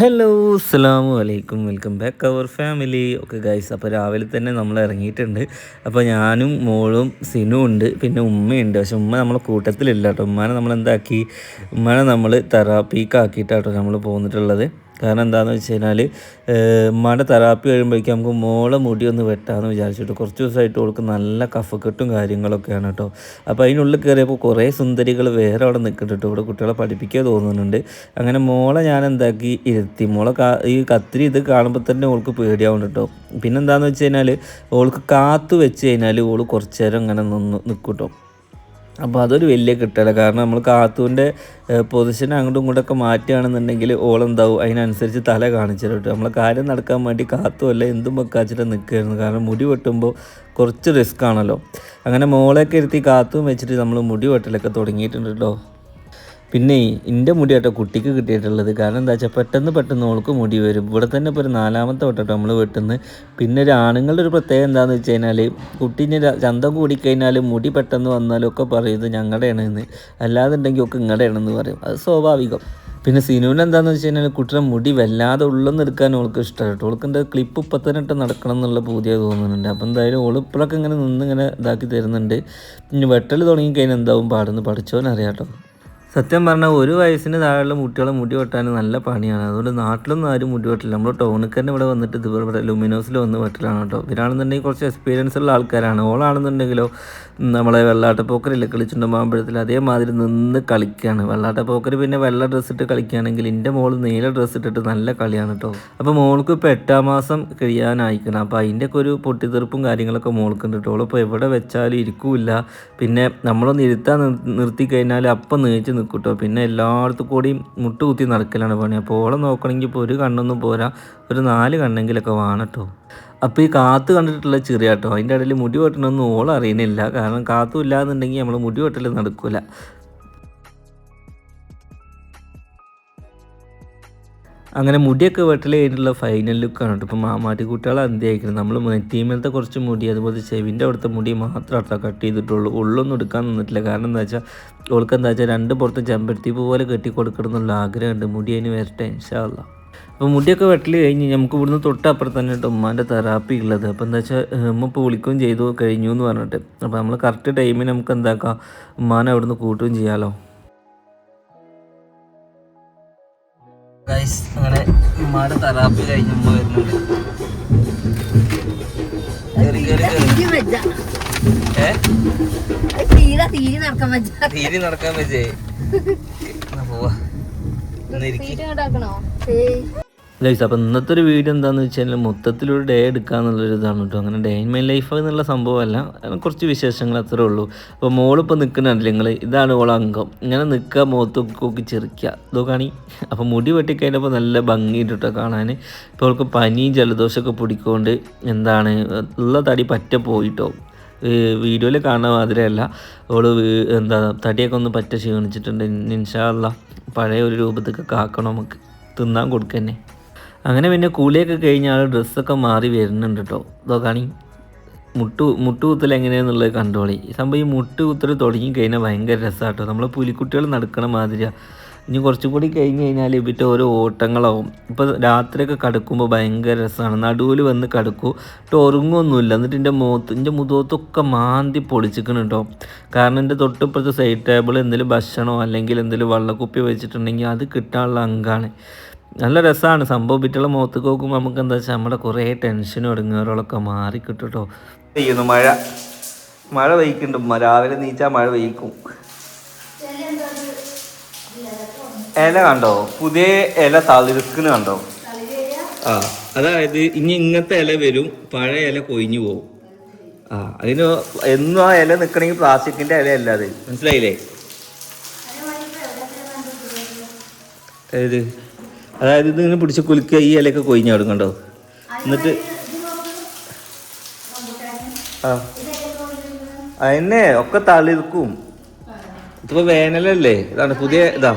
Hello അസ്സാമു അലൈക്കും. Welcome back our family okay guys അപ്പോൾ രാവിലെ തന്നെ നമ്മൾ ഇറങ്ങിയിട്ടുണ്ട്. അപ്പോൾ ഞാനും മോളും സിനും ഉണ്ട്. പിന്നെ ഉമ്മയുണ്ട്. പക്ഷെ ഉമ്മ നമ്മളെ കൂട്ടത്തിലില്ല കേട്ടോ. ഉമ്മനെ നമ്മൾ എന്താക്കി ഉമ്മനെ നമ്മൾ തെറാപ്പിക്കാക്കിയിട്ടാട്ടോ നമ്മൾ പോന്നിട്ടുള്ളത്. കാരണം എന്താണെന്ന് വെച്ച് കഴിഞ്ഞാൽ ഉമ്മാന്റെ തെറാപ്പി കഴിയുമ്പോഴേക്കും നമുക്ക് മോളെ മുടി ഒന്ന് വെട്ടാമെന്ന് വിചാരിച്ചിട്ട് കുറച്ച് ദിവസമായിട്ട് ഓൾക്ക് നല്ല കഫക്കെട്ടും കാര്യങ്ങളൊക്കെയാണ് കേട്ടോ. അപ്പോൾ അതിനുള്ളിൽ കയറിയപ്പോൾ കുറേ സുന്ദരികൾ വേറെ അവിടെ നിൽക്കുന്നുണ്ട്. ഇവിടെ കുട്ടികളെ പഠിപ്പിക്കുക തോന്നുന്നുണ്ട്. അങ്ങനെ മോളെ ഞാൻ എന്താക്കി ഇരുത്തി. മോളെ ഈ കത്തിരി ഇത് കാണുമ്പോൾ തന്നെ ഓൾക്ക് പേടിയാവുന്നുണ്ട് കേട്ടോ. പിന്നെന്താണെന്ന് വെച്ച് കഴിഞ്ഞാൽ ഓൾക്ക് കാത്തു വെച്ച് കഴിഞ്ഞാൽ ഓൾ കുറച്ച് നേരം ഇങ്ങനെ നിന്ന് നിൽക്കും കേട്ടോ. അപ്പോൾ അതൊരു വലിയ കിട്ടല. കാരണം നമ്മൾ കാത്തുവിന്റെ പൊസിഷൻ അങ്ങോട്ടും ഇങ്ങോട്ടൊക്കെ മാറ്റുകയാണെന്നുണ്ടെങ്കിൽ ഓളെന്താവും? അതിനനുസരിച്ച് തല കാണിച്ചിട്ട് നമ്മൾ കാര്യം നടക്കാൻ വേണ്ടി കാത്തുമല്ല എന്തും വെക്കാച്ചിട്ട് നിൽക്കുകയായിരുന്നു കാരണം മുടി വെട്ടുമ്പോൾ കുറച്ച് റിസ്ക് ആണല്ലോ. അങ്ങനെ മോളൊക്കെ ഇരുത്തി കാത്തും വെച്ചിട്ട് നമ്മൾ മുടി വെട്ടലൊക്കെ തുടങ്ങിയിട്ടുണ്ട് കേട്ടോ പിന്നെ എന്റെ മുടി കേട്ടോ കുട്ടിക്ക് കിട്ടിയിട്ടുള്ളത്. കാരണം എന്താ വെച്ചാൽ പെട്ടെന്ന് പെട്ടെന്ന് ഓൾക്ക് മുടി വരും. ഇവിടെ തന്നെ ഇപ്പോൾ ഒരു നാലാമത്തെ വട്ടം നമ്മൾ വെട്ടുന്നത് പിന്നെ ഒരു ആണുങ്ങളുടെ ഒരു പ്രത്യേകത എന്താണെന്ന് വെച്ച് കഴിഞ്ഞാൽ കുട്ടീനെ ചന്തം കൂടിക്കഴിഞ്ഞാൽ മുടി പെട്ടെന്ന് വന്നാലും ഒക്കെ പറയും ഇത് ഞങ്ങളുടെയാണ് എന്ന് ഒക്കെ ഒക്കെ ഇങ്ങടെയാണെന്ന് പറയും. അത് സ്വാഭാവികം. പിന്നെ സിനുവിന് എന്താണെന്ന് വെച്ച് കഴിഞ്ഞാൽ കുട്ടിയുടെ മുടി വല്ലാതെ ഉള്ളിൽ നിൽക്കാൻ ഓൾക്ക് ഇഷ്ടമാണ് കേട്ടോ ഓൾക്ക് ക്ലിപ്പ് ഇപ്പം തന്നെ ഇട്ട് നടക്കണം എന്നുള്ള പൂതിയ തോന്നുന്നുണ്ട്. അപ്പോൾ എന്തായാലും ഓൾ ഇപ്പോഴൊക്കെ ഇങ്ങനെ നിന്ന് ഇങ്ങനെ ഇതാക്കി തരുന്നുണ്ട്. പിന്നെ വെട്ടൽ തുടങ്ങിക്കഴിഞ്ഞാൽ എന്താവും? പാടുന്നു പഠിച്ചോനറിയാം കേട്ടോ സത്യം പറഞ്ഞാൽ ഒരു വയസ്സിന് താഴെയുള്ള കുട്ടികളെ മുടി വെട്ടാൻ നല്ല പണിയാണ്. അതുകൊണ്ട് നാട്ടിലൊന്നും ആരും മുടി വെട്ടില്ല. നമ്മൾ ടൗണിൽ ഇവിടെ വന്നിട്ട് ഇവിടെ ലുമിനോസിൽ വന്ന് വെട്ടലാണ് കേട്ടോ. ഇവരാണെന്നുണ്ടെങ്കിൽ കുറച്ച് എക്സ്പീരിയൻസ് ഉള്ള ആൾക്കാരാണ്. ഓളാണെന്നുണ്ടെങ്കിലോ നമ്മളെ വെള്ളാട്ട വെള്ളാട്ടപ്പോക്കറില്ലേ കളിച്ചുണ്ടാകുമ്പോഴത്തിൽ അതേമാതിരി നിന്ന് കളിക്കുകയാണ് വെള്ളാട്ട പോക്കർ പിന്നെ വെള്ള ഡ്രസ്സ് ഇട്ട് കളിക്കുകയാണെങ്കിൽ എന്റെ മോൾ നീല ഡ്രസ്സ് ഇട്ടിട്ട് നല്ല കളിയാണ് കേട്ടോ. അപ്പോൾ മോൾക്ക് ഇപ്പോൾ എട്ടാം മാസം കഴിയാനായിക്കണം. അപ്പോൾ അതിന്റെയൊക്കെ ഒരു പൊട്ടിത്തെറുപ്പും കാര്യങ്ങളൊക്കെ മോൾക്കുണ്ട് കേട്ടോ. ഓളിപ്പോൾ എവിടെ വെച്ചാലും ഇരിക്കില്ല. പിന്നെ നമ്മളൊന്ന് ഇരുത്താൻ നിർ- നിർത്തി കഴിഞ്ഞാൽ അപ്പം നീച്ച് നിൽക്കും കേട്ടോ പിന്നെ എല്ലായിടത്തും കൂടി മുട്ട് കുത്തി നടക്കലാണ് പണി. അപ്പോൾ ഓളെ നോക്കണമെങ്കിൽ ഇപ്പോൾ ഒരു കണ്ണൊന്നും പോരാ. ഒരു നാല് കണ്ണെങ്കിലൊക്കെ വേണം കേട്ടോ. അപ്പോൾ ഈ കാത്ത് കണ്ടിട്ടുള്ള ചെറിയ കേട്ടോ. അതിന്റെ ഇടയിൽ മുടി വെട്ടണമെന്ന് ഓൾ കാരണം കാത്തും ഇല്ലാന്നുണ്ടെങ്കിൽ നമ്മൾ മുടി വെട്ടൽ നടക്കില്ല അങ്ങനെ മുടിയൊക്കെ വെട്ടൽ കഴിഞ്ഞിട്ടുള്ള ഫൈനൽ ലുക്കാണ് കേട്ടോ. ഇപ്പോൾ മാമാട്ടി കുട്ടികളെ എന്ത് അയക്കുന്നത് നമ്മൾ ടീമിലത്തെ കുറച്ച് മുടി അതുപോലെ ചെവിന്റെ അവിടുത്തെ മുടി മാത്രം കേട്ടോ കട്ട് ചെയ്തിട്ടുള്ളൂ. ഉള്ളൊന്നും എടുക്കാൻ നിന്നിട്ടില്ല. കാരണം എന്താ വെച്ചാൽ ഓൾക്ക് എന്താ വെച്ചാൽ രണ്ട് പുറത്ത് ചെമ്പരത്തി പോലെ കെട്ടി കൊടുക്കണം എന്നുള്ള ആഗ്രഹമുണ്ട്. മുടി അതിന് വരട്ടെ ഇൻഷാല്ല അപ്പോൾ മുടിയൊക്കെ വെട്ടൽ കഴിഞ്ഞ് നമുക്ക് ഇവിടുന്ന് തൊട്ടപ്പുറത്ത് തന്നെ ഉമ്മാന്റെ തെറാപ്പി ഉള്ളത്. അപ്പോൾ എന്താ വെച്ചാൽ ഉമ്മ ഇപ്പോൾ വിളിക്കുകയും ചെയ്തു കഴിഞ്ഞു എന്ന് പറഞ്ഞിട്ട്. അപ്പോൾ നമ്മൾ കറക്റ്റ് ടൈമിൽ നമുക്ക് എന്താക്കാം? ഉമ്മാനെ അവിടുന്ന് കൂട്ടുകയും ചെയ്യാമല്ലോ ഗൈസ് അങ്ങനെ ഉമ്മാടെ തെറാപ്പി കഴിഞ്ഞ് ഉമ്മ വരുന്നുണ്ട്. തീരെ നടക്കാൻ വെച്ചേ പോവാ. ഒന്ന് ഗൈസ് അപ്പോൾ ഇന്നത്തെ ഒരു വീഡിയോ എന്താണെന്ന് വെച്ച് കഴിഞ്ഞാൽ മൊത്തത്തിലൊരു ഡേ എടുക്കുക എന്നുള്ളൊരു ഇതാണ് കേട്ടോ അങ്ങനെ ഡേ ഇൻ മൈ ലൈഫ് എന്നുള്ള സംഭവമല്ല. കുറച്ച് വിശേഷങ്ങൾ അത്രേ ഉള്ളൂ. അപ്പോൾ മോളിപ്പോൾ നിൽക്കുന്നുണ്ട് നിങ്ങൾ ഇതാണ് ഓളെ അംഗം. ഇങ്ങനെ നിൽക്കുക മുഖത്ത് നോക്കി ചെറുക്കുക ഇതോ കാണി. അപ്പോൾ മുടി വെട്ടിക്കഴിഞ്ഞപ്പോൾ നല്ല ഭംഗിയുണ്ട് കേട്ടോ കാണാൻ ഇപ്പോൾ അവൾക്ക് പനിയും ജലദോഷമൊക്കെ പിടിക്കൊണ്ട് എന്താണ് ഉള്ള തടി പറ്റ പോയിട്ടോ വീഡിയോയിൽ കാണുന്ന മാതിരിയല്ല. അവൾ വീ- എന്താ തടിയൊക്കെ ഒന്ന് പറ്റ ക്ഷീണിച്ചിട്ടുണ്ട്. ഇൻഷാല്ല പഴയ ഒരു രൂപത്തൊക്കെ കാക്കണം നമുക്ക്. തിന്നാൻ കൊടുക്കന്നെ. അങ്ങനെ പിന്നെ കൂലിയൊക്കെ കഴിഞ്ഞാൽ ഡ്രസ്സൊക്കെ മാറി വരുന്നുണ്ട് കേട്ടോ ഇതോ കാണി. മുട്ടു മുട്ടുകുത്തൽ എങ്ങനെയാണെന്നുള്ളത് കണ്ടോളി. ഈ സംഭവം ഈ മുട്ടുകുത്തൽ തുടങ്ങി കഴിഞ്ഞാൽ ഭയങ്കര കേട്ടോ നമ്മൾ പുലിക്കുട്ടികൾ നടക്കണ മാതിരിയാണ് ഇനി കുറച്ചും കൂടി കഴിഞ്ഞ് കഴിഞ്ഞാൽ ഇവിടെ ഓരോ ഓട്ടങ്ങളാവും. ഇപ്പോൾ രാത്രിയൊക്കെ കടക്കുമ്പോൾ ഭയങ്കര രസമാണ് നടുവിൽ വന്ന് കടക്കും. ഇട്ട് ഉറങ്ങൊന്നുമില്ല. എന്നിട്ട് എന്റെ മുഖത്ത് എന്റെ മുഖത്തൊക്കെ മാന്തി പൊളിച്ചിക്കണം കേട്ടോ കാരണം എന്റെ തൊട്ടിപ്പുറത്തെ സൈഡ് ടേബിൾ എന്തെങ്കിലും ഭക്ഷണമോ അല്ലെങ്കിൽ എന്തെങ്കിലും വെള്ളക്കുപ്പി വെച്ചിട്ടുണ്ടെങ്കിൽ അത് കിട്ടാനുള്ള അങ്കാണ്. നല്ല രസമാണ് സംഭവം പിറ്റുള്ള മുഖത്ത് നോക്കുമ്പോൾ നമുക്ക് എന്താ വെച്ചാൽ നമ്മുടെ കുറേ ടെൻഷൻ ഒടുങ്ങിയവരോളൊക്കെ മാറി കിട്ടട്ടോ കേട്ടോ പെയ്യുന്നു. മഴ. മഴ പെയ്ക്കുന്നുണ്ട് രാവിലെ നീച്ചാൽ മഴ പെയ്ക്കും ഇല കണ്ടോ? പുതിയ ഇല തളിർക്കുന്ന കണ്ടോ? ആ. അതായത് ഇനി ഇങ്ങനത്തെ ഇല വരും. പഴയ ഇല കൊഴിഞ്ഞു പോകും ആ. അതിന് എന്നും ആ ഇല നിൽക്കണമെങ്കിൽ പ്ലാസ്റ്റിക്കിന്റെ ഇല അല്ല അത്. മനസ്സിലായില്ലേ? ഏത്? അതായത് ഇത് ഇങ്ങനെ പിടിച്ച് കുലുക്കുക ഈ ഇലയൊക്കെ കൊയിഞ്ഞ് കണ്ടോ? എന്നിട്ട് ആ. അതിനെ ഒക്കെ തളിർക്കും. ഇതിപ്പോ വേനലല്ലേ? ഇതാണ് പുതിയ ഇതാ.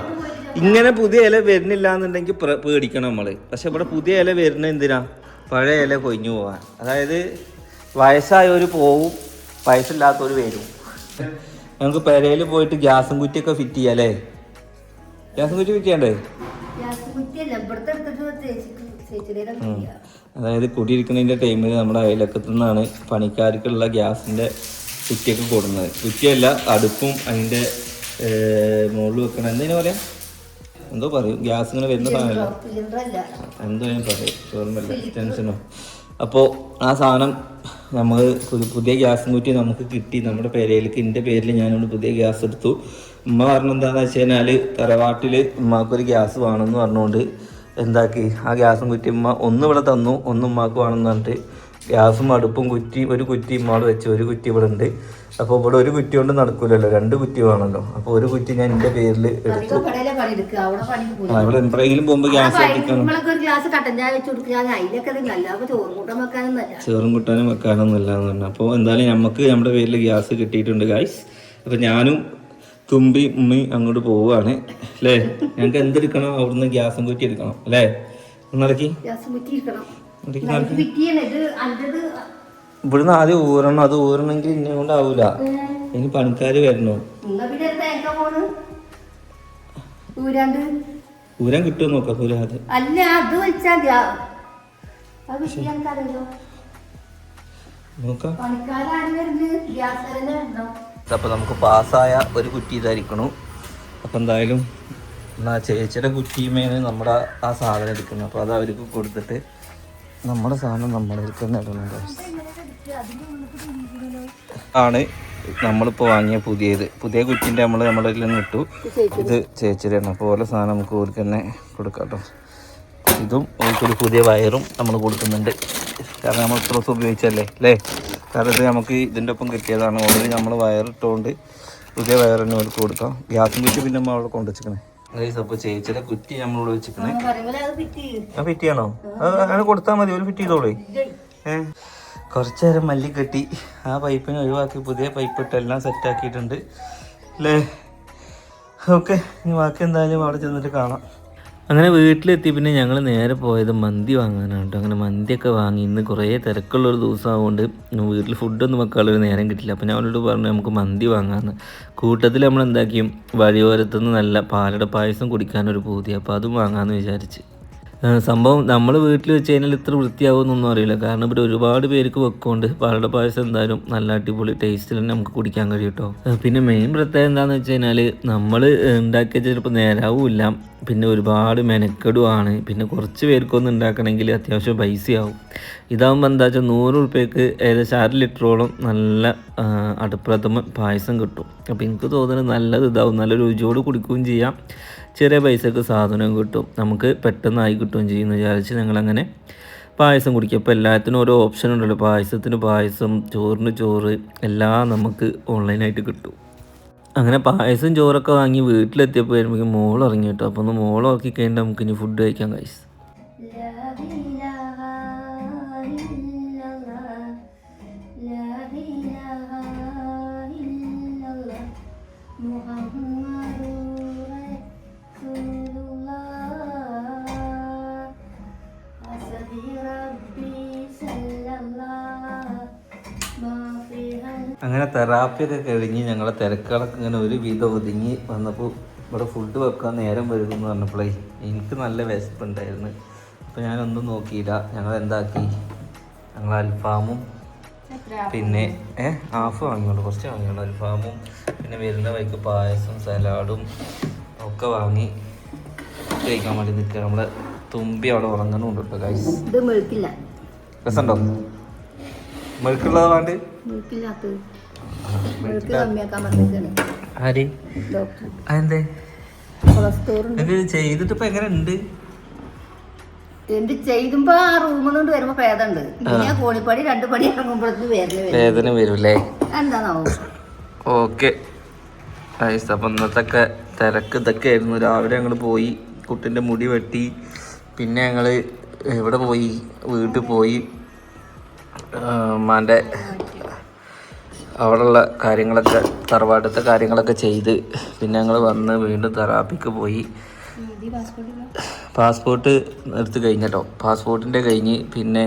ഇങ്ങനെ പുതിയ ഇല വരുന്നില്ല എന്നുണ്ടെങ്കിൽ പേടിക്കണം നമ്മൾ. പക്ഷെ ഇവിടെ പുതിയ ഇല വരുന്ന എന്തിനാ? പഴയ ഇല കൊയിഞ്ഞു പോവാൻ. അതായത് വയസ്സായവര് പോവും വയസ്സില്ലാത്തവര് വരും. നമുക്ക് പെരയിൽ പോയിട്ട് ഗ്യാസും കുറ്റിയൊക്കെ ഫിറ്റ് ചെയ്യാം അല്ലേ? ഗ്യാസും കുറ്റി ഫിറ്റ് ചെയ്യണ്ടേ? അതായത് കുടിയിരിക്കുന്നതിന്റെ ടൈമിൽ നമ്മുടെ അയലക്കത്തു നിന്നാണ് പണിക്കാർക്കുള്ള ഗ്യാസിന്റെ കുറ്റിയൊക്കെ കൊടുക്കുന്നത് കുറ്റിയല്ല അടുപ്പും അതിന്റെ മുകളിൽ വെക്കണം എന്തിനു പറയാം? എന്തോ പറയും. ഗ്യാസ് ഇങ്ങനെ വരുന്ന സാധനമല്ല? എന്തോ ഞാൻ പറയും. ടെൻഷനോ? അപ്പോൾ ആ സാധനം നമ്മൾ പുതിയ ഗ്യാസ് കുറ്റി നമുക്ക് കിട്ടി. നമ്മുടെ പേരയിലേക്ക്. എന്റെ പേരിൽ ഞാനൊരു പുതിയ ഗ്യാസ് എടുത്തു. ഉമ്മ പറഞ്ഞ എന്താണെന്ന് വെച്ച് കഴിഞ്ഞാൽ തറവാട്ടിൽ ഉമ്മാക്കൊരു ഗ്യാസ് വേണമെന്ന് പറഞ്ഞുകൊണ്ട് എന്താക്കി. ആ ഗ്യാസും കുറ്റി ഉമ്മ ഒന്ന് ഇവിടെ തന്നു. ഒന്ന് ഉമ്മാക്ക് വേണമെന്ന് പറഞ്ഞിട്ട് ഗ്യാസും അടുപ്പും കുറ്റി ഒരു കുറ്റി ഇമ്മാട് വെച്ച് ഒരു കുറ്റി ഇവിടെ ഉണ്ട് അപ്പോൾ ഇവിടെ ഒരു കുറ്റി കൊണ്ട് നടക്കൂലല്ലോ രണ്ട് കുറ്റി വേണമല്ലോ അപ്പോൾ ഒരു കുറ്റി ഞാൻ എന്റെ പേരിൽ എടുത്തു. അവിടെ എപ്പോഴെങ്കിലും പോകുമ്പോൾ ഗ്യാസ് എത്തിക്കണം ചോറും കൂട്ടാനും വെക്കാനൊന്നും ഇല്ല എന്ന് പറഞ്ഞു. അപ്പോൾ എന്തായാലും നമുക്ക് നമ്മുടെ പേരിൽ ഗ്യാസ് കിട്ടിയിട്ടുണ്ട് ഗായ്സ് അപ്പോൾ ഞാനും തുമ്പി ഉമ്മി അങ്ങോട്ട് പോവുകയാണ് അല്ലേ? ഞങ്ങൾക്ക് എന്തെടുക്കണം? അവിടുന്ന് ഗ്യാസും കുറ്റി എടുക്കണം. അല്ലേ? ഒന്നിറക്കി ഗ്യാസ് കുറ്റി അഞ്ചത് ഇവിടുന്ന് ആദ്യം ഊരണം. അത് ഊരണമെങ്കിൽ ഇന്നെ കൊണ്ടാവൂല ഇനി പണിക്കാർ വരണോ. ഊരാൻ കിട്ടുമോ നോക്കാം ഊരാതെ. അല്ല അത് പണിക്കാരും അപ്പോൾ നമുക്ക് പാസ്സായ ഒരു കുറ്റി ഇതായിരിക്കണു. അപ്പൊ എന്തായാലും എന്നാ ചേച്ചിയുടെ കുറ്റിയുമേന്ന് നമ്മുടെ ആ സാധനം എടുക്കണം അപ്പൊ അത് അവർക്ക് കൊടുത്തിട്ട് നമ്മുടെ സാധനം guys. ആണ് നമ്മളിപ്പോൾ വാങ്ങിയ പുതിയത്. പുതിയ കുറ്റിന്റെ നമ്മൾ നിന്ന് ഇട്ടു. ഇത് ചേച്ചിയുടെ അപ്പോൾ ഓരോ സാധനം നമുക്ക് ഓർക്ക് തന്നെ കൊടുക്കാം കേട്ടോ ഇതും ഓർക്കൊരു പുതിയ വയറും നമ്മൾ കൊടുക്കുന്നുണ്ട്. കാരണം നമ്മൾ ഇത്ര ദിവസം ഉപയോഗിച്ചല്ലേ? അല്ലേ കാരണം ഇത് നമുക്ക് ഇതിന്റെ ഒപ്പം കിട്ടിയതാണ്. ഓൾറെഡി നമ്മൾ വയറിട്ടുകൊണ്ട് പുതിയ വയർ തന്നെ അവർക്ക് കൊടുക്കാം. ഗ്യാസും കുറ്റി പിന്നെ നമ്മൾ അവിടെ കൊണ്ടുവച്ചിക്കണേ അപ്പോൾ ചേച്ചിയുടെ കുറ്റി നമ്മളോട് വെച്ചിട്ടുണ്ട് ഫിറ്റിയാണോ അങ്ങനെ കൊടുത്താൽ മതി ഒരു ഫിറ്റ് ചെയ്തോളേ. ഏ? കുറച്ച് നേരം മല്ലി കെട്ടി ആ പൈപ്പിനെ ഒഴിവാക്കി പുതിയ പൈപ്പ് ഇട്ട് എല്ലാം സെറ്റ് ആക്കിയിട്ടുണ്ട്. അല്ലേ ഓക്കെ ഇനി ബാക്കി എന്തായാലും അവിടെ ചെന്നിട്ട് കാണാം. അങ്ങനെ വീട്ടിലെത്തി പിന്നെ ഞങ്ങൾ നേരെ പോയത് മന്തി വാങ്ങാനാണ് കേട്ടോ അങ്ങനെ മന്തിയൊക്കെ വാങ്ങി ഇന്ന് കുറേ തിരക്കുള്ളൊരു ദിവസം ആയതുകൊണ്ട് വീട്ടിൽ ഫുഡൊന്നും വെക്കാനുള്ളൊരു നേരം കിട്ടില്ല അപ്പോൾ ഞാൻ അവരോട് പറഞ്ഞു നമുക്ക് മന്തി വാങ്ങാമെന്ന് കൂട്ടത്തിൽ നമ്മൾ എന്താക്കിയും വഴിയോരത്തുനിന്ന് നല്ല പാലട പായസം കുടിക്കാനൊരു പൂതി. അപ്പോൾ അതും വാങ്ങാമെന്ന് വിചാരിച്ച്. സംഭവം നമ്മൾ വീട്ടിൽ വെച്ച് കഴിഞ്ഞാൽ ഇത്ര വൃത്തിയാവുമെന്നൊന്നും അറിയില്ല. കാരണം ഇവിടെ ഒരുപാട് പേർക്ക് വെക്കുകൊണ്ട് പാലട പായസം എന്തായാലും നല്ല അടിപൊളി ടേസ്റ്റിൽ തന്നെ നമുക്ക് കുടിക്കാൻ കഴിയും കേട്ടോ പിന്നെ മെയിൻ പ്രത്യേകത എന്താണെന്ന് വെച്ച് കഴിഞ്ഞാൽ നമ്മൾ ഉണ്ടാക്കിയ ചിലപ്പോൾ നേരാവില്ല പിന്നെ ഒരുപാട് മെനക്കെടുവാണ്. പിന്നെ കുറച്ച് പേർക്കൊന്നും ഉണ്ടാക്കണമെങ്കിൽ അത്യാവശ്യം പൈസയാവും. ഇതാകുമ്പോൾ എന്താ വെച്ചാൽ നൂറ് റുപ്യക്ക് ഏകദേശം അര ലിറ്ററോളം നല്ല അടുപ്രഥമ പായസം കിട്ടും. അപ്പോൾ എനിക്ക് തോന്നുന്നത് നല്ലത് ഇതാവും. നല്ല രുചിയോട് കുടിക്കുകയും ചെയ്യാം. ചെറിയ പൈസക്ക് സാധനവും കിട്ടും. നമുക്ക് പെട്ടെന്നായി കിട്ടുകയും ചെയ്യുമെന്ന് വിചാരിച്ച് ഞങ്ങളങ്ങനെ പായസം കുടിക്കും. അപ്പോൾ എല്ലാത്തിനും ഓരോ ഓപ്ഷൻ ഉണ്ടല്ലോ. പായസത്തിന് പായസം ചോറിന് ചോറ് എല്ലാം നമുക്ക് ഓൺലൈനായിട്ട് കിട്ടും. അങ്ങനെ പായസം ചോറൊക്കെ വാങ്ങി വീട്ടിലെത്തിയപ്പോൾ വരുമ്പോഴേക്കും മോൾ ഇറങ്ങി കേട്ടോ അപ്പോൾ ഒന്ന് മോൾ നോക്കി കഴിഞ്ഞിട്ട് നമുക്ക് ഇനി ഫുഡ് കഴിക്കാം കൈസ് അങ്ങനെ തെറാപ്പിയൊക്കെ കഴിഞ്ഞ് ഞങ്ങളെ തിരക്കുകളൊക്കെ ഇങ്ങനെ ഒരു വിധം ഒതുങ്ങി വന്നപ്പോൾ ഇവിടെ ഫുഡ് വെക്കാൻ നേരം വരുമെന്ന് പറഞ്ഞപ്പോഴേ എനിക്ക് നല്ല വിശപ്പുണ്ടായിരുന്നു. അപ്പോൾ ഞാനൊന്നും നോക്കിയില്ല. ഞങ്ങൾ എന്താക്കി? ഞങ്ങൾ അൽഫാമും പിന്നെ ഏഹ് ഹാഫ് വാങ്ങിയുള്ളൂ. കുറച്ച് വാങ്ങിയുള്ളൂ. അൽഫാമും പിന്നെ വരുന്ന വഴിക്ക് പായസം സലാഡും ഒക്കെ വാങ്ങി കഴിക്കാൻ വേണ്ടി നിൽക്കുക. നമ്മുടെ തുമ്പി അവിടെ ഉറങ്ങുന്നുണ്ട് കേട്ടോ ഗൈസ് രസമുണ്ടോ? മെഴുക്കുള്ളത് വേണ്ട. മെഴുക്കില്ലാത്തത് മെഴുക്ക് കമ്മിയാക്കാൻ പറഞ്ഞിരിക്കുകയാണ് ആര്? ഡോക്ടർ. അതെന്തേ? കൊളസ്ട്രോൾ ഉണ്ട്. ഇത് ചെയ്തിട്ട് ഇപ്പൊ എങ്ങനെ ഉണ്ട് എന്ത് ചെയ്തുമ്പോ ആ റൂമിൽ നിന്ന് വരുമ്പോ ഭേദമുണ്ട്. പിന്നെ ആ. കോണിപ്പടി രണ്ട് പടി ഇറങ്ങുമ്പോഴത്തേക്ക് വേദന വേദന എന്താണാവോ? ഓക്കെ. അപ്പൊ ഇന്നത്തെ തിരക്ക് ഇതൊക്കെ ആയിരുന്നു രാവിലെ ഞങ്ങൾ പോയി കുട്ടിന്റെ മുടി വെട്ടി. പിന്നെ ഞങ്ങൾ എവിടെ പോയി? വീട്ടിൽ പോയി. ഉമ്മാന്റെ അവിടെയുള്ള കാര്യങ്ങളൊക്കെ തറവാട്ടത്തെ കാര്യങ്ങളൊക്കെ ചെയ്ത് പിന്നെ ഞങ്ങൾ വന്ന് വീണ്ടും തെറാപ്പിക്ക് പോയി. പാസ്പോർട്ട് എടുത്ത് കഴിഞ്ഞല്ലോ പാസ്പോർട്ടിന്റെ കഴിഞ്ഞ് പിന്നെ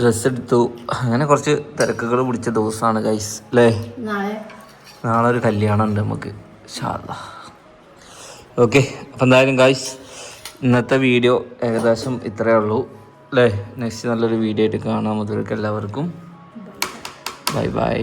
ഡ്രസ്സ് എടുത്തു. അങ്ങനെ കുറച്ച് തിരക്കുകൾ പിടിച്ച ദിവസമാണ് ഗൈസ് അല്ലേ നാളെ? ഒരു കല്യാണം ഉണ്ട് നമുക്ക് ഓക്കെ അപ്പം എന്തായാലും ഗൈസ് ഇന്നത്തെ വീഡിയോ ഏകദേശം ഇത്രയേ ഉള്ളൂ അല്ലേ നെക്സ്റ്റ് നല്ലൊരു വീഡിയോ ആയിട്ട് കാണാൻ മുതൽക്ക് എല്ലാവർക്കും. Bye bye